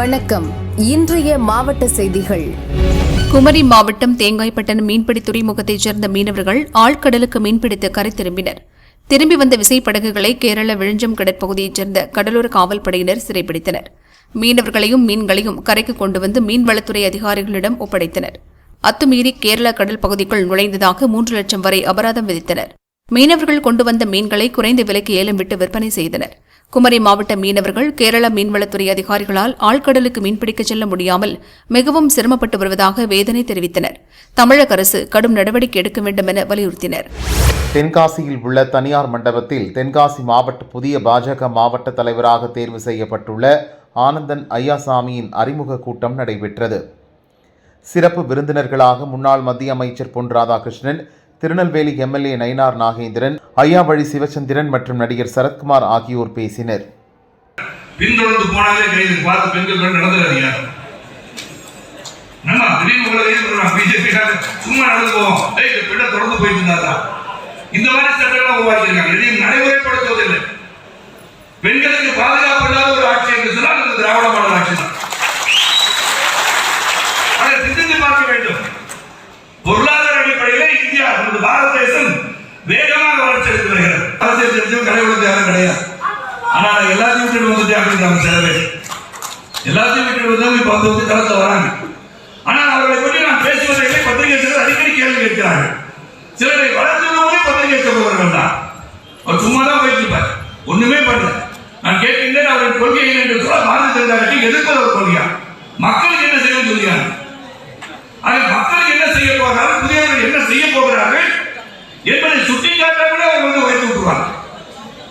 வணக்கம். இன்றைய மாவட்ட செய்திகள். குமரி மாவட்டம் தேங்காய்பட்டணம் மீன்பிடி துறைமுகத்தைச் சேர்ந்த மீனவர்கள் ஆழ்கடலுக்கு மீன்பிடித்து கரை திரும்பினர். திரும்பி வந்த விசைப்படகுகளை கேரள விழுஞ்சம் கடற்பகுதியைச் சேர்ந்த கடலோர காவல்படையினர் சிறைப்பிடித்தனர் மீனவர்களையும் மீன்களையும் கரைக்கு கொண்டு வந்து மீன்வளத்துறை அதிகாரிகளிடம் ஒப்படைத்தனர். அத்துமீறி கேரள கடல் பகுதிக்குள் நுழைந்ததாக மூன்று லட்சம் வரை அபராதம் விதித்தனர். மீனவர்கள் கொண்டு வந்த மீன்களை குறைந்த விலைக்கு ஏலம் விட்டு விற்பனை செய்தனர். குமரி மாவட்ட மீனவர்கள் கேரள மீன்வளத்துறை அதிகாரிகளால் ஆழ்கடலுக்கு மீன்பிடிக்கச் செல்ல முடியாமல் மிகவும் சிரமப்பட்டு வருவதாக வேதனை தெரிவித்தனர். தமிழக அரசு கடும் நடவடிக்கை எடுக்க வேண்டும் என வலியுறுத்தினர். தென்காசியில் உள்ள தனியார் மண்டபத்தில் தென்காசி மாவட்ட புதிய பாஜக மாவட்ட தலைவராக தேர்வு செய்யப்பட்டுள்ள ஆனந்தன் ஐயாசாமியின் அறிமுக கூட்டம் நடைபெற்றது. சிறப்பு விருந்தினர்களாக முன்னாள் மத்திய அமைச்சர் பொன் ராதாகிருஷ்ணன் திருநெல்வேலி எம்எல்ஏ நயினார் நாகேந்திரன் ஐயாவழி சிவச்சந்திரன் மற்றும் நடிகர் சரத்குமார் ஆகியோர் பேசினர். பின்தொடர்ந்து போனாலே கைது பார்த்து பெண்கள் நடந்துடாதீங்க நம்ம திடீர்னு உங்களை கைது பண்ணுறாங்க பிஜேபி சும்மா நடந்து போவோம் ஏய் இந்த பெண்ணை தொடர்ந்து போயிட்டு இருந்தாரா இந்த மாதிரி சட்டம்லாம் உருவாக்கிருக்காங்க அரசியல் தெரிஞ்சவங்க கடை விழுந்து யாரும் கிடையாது. ஆனா நான் எல்லாத்தையும் விட்டுட்டு வந்துட்டேன் அப்படின்றாங்க சில பேர். எல்லாத்தையும் விட்டுட்டு வந்தாலும் இப்ப வந்து வந்து களத்துல வராங்க. ஆனால் அவர்களை பற்றி நான் பேசுவதை பத்திரிகை சிலர் அடிக்கடி கேள்வி கேட்கிறார்கள். சிலரை வளர்த்துள்ளவங்களே பத்திரிகை சொல்பவர்கள் தான். அவர் சும்மா தான் போயிட்டு இருப்பார் ஒண்ணுமே பண்ணல. நான் கேட்கின்றேன் அவரின் கொள்கை என்ன என்று சொல்ல பாரதிய ஜனதா கட்சி எதிர்ப்பது ஒரு கொள்கையா? மக்களுக்கு என்ன செய்ய சொல்லுகிறாங்க ஆக மக்களுக்கு என்ன செய்ய போகிறார்கள்? புதியவர்கள் என்ன செய்ய போகிறார்கள்? என்பதை சுட்டிக்காட்டாமல் அவர் வந்து வைத்து விட்டுருவாங்க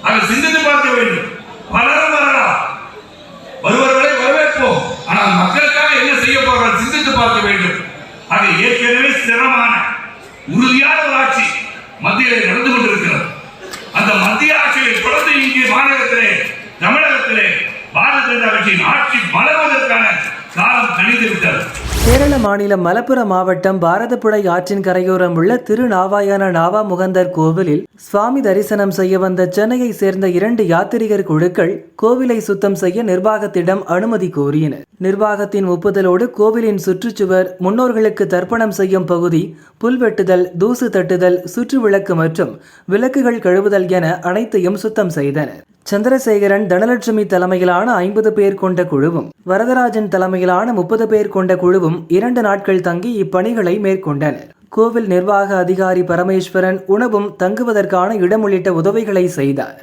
அதை சிந்தித்து பார்க்க வேண்டும். பலரும் வரலாம் வருவர்களை வரவேற்போம். ஆனால் மக்களுக்காக என்ன செய்ய போகிறார் சிந்தித்து பார்க்க வேண்டும். அது ஏற்கனவே ஸ்திரமான உறுதியான ஒரு ஆட்சி மத்தியில் நடந்து கொண்டிருக்கிறது. அந்த மத்திய ஆட்சியை தொடர்ந்து இங்கே மாநிலத்திலே தமிழகத்திலே பாரதிய ஜனதா கட்சியின் ஆட்சி மலர்வதற்கான காலம் கணிந்து விட்டது கேரள மாநிலம் மலப்புரம் மாவட்டம் பாரதப்புழை ஆற்றின் கரையோரம் உள்ள திருநாவாயான நாவா முகந்தர் கோவிலில் சுவாமி தரிசனம் செய்ய வந்த சென்னையை சேர்ந்த இரண்டு யாத்திரிகர் குழுக்கள் கோவிலை சுத்தம் செய்ய நிர்வாகத்திடம் அனுமதி கோரியனர். நிர்வாகத்தின் ஒப்புதலோடு கோவிலின் சுற்றுச்சுவர் முன்னோர்களுக்கு தர்ப்பணம் செய்யும் பகுதி புல்வெட்டுதல் தூசு தட்டுதல் சுற்று விளக்கு மற்றும் விளக்குகள் கழுவுதல் என அனைத்தையும் சுத்தம் செய்தனர். சந்திரசேகரன் தனலட்சுமி தலைமையிலான ஐம்பது பேர் கொண்ட குழுவும் வரதராஜன் தலைமையிலான முப்பது பேர் கொண்ட குழுவும் இரண்டு நாட்கள் தங்கி இப்பணிகளை மேற்கொண்டனர். கோவில் நிர்வாக அதிகாரி பரமேஸ்வரன் உணவும் தங்குவதற்கான இடம் உள்ளிட்ட உதவிகளை செய்தார்.